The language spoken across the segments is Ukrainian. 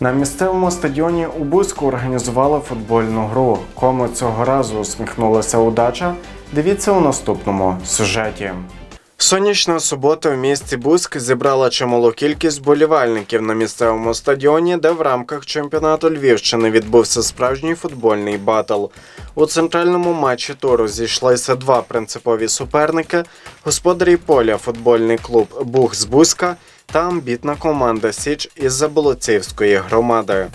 На місцевому стадіоні у Бузьку організували футбольну гру. Кому цього разу усміхнулася удача? Дивіться у наступному сюжеті. Сонячна субота в місті Бузьк зібрала чималу кількість болівальників на місцевому стадіоні, де в рамках чемпіонату Львівщини відбувся справжній футбольний батл. У центральному матчі туру зійшлися два принципові суперники: господарі поля футбольний клуб Бух з Бузька та бідна команда Січ із Заболоцівської громади.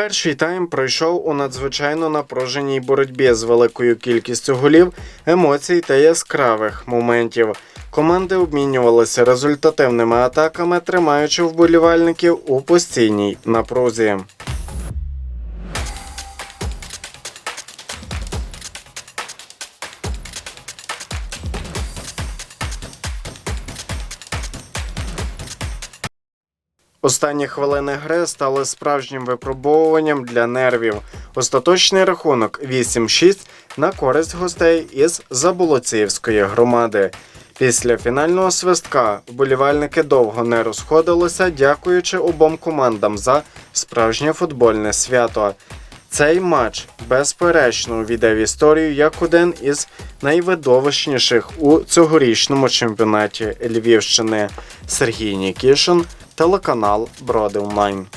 Перший тайм пройшов у надзвичайно напруженій боротьбі з великою кількістю голів, емоцій та яскравих моментів. Команди обмінювалися результативними атаками, тримаючи вболівальників у постійній напрузі. Останні хвилини гри стали справжнім випробовуванням для нервів. Остаточний рахунок 8-6 на користь гостей із Заболоцівської громади. Після фінального свистка вболівальники довго не розходилися, дякуючи обом командам за справжнє футбольне свято. Цей матч безперечно увійде в історію як один із найвидовищніших у цьогорічному чемпіонаті Львівщини. Сергій Нікішин, телеканал Бродилмайн.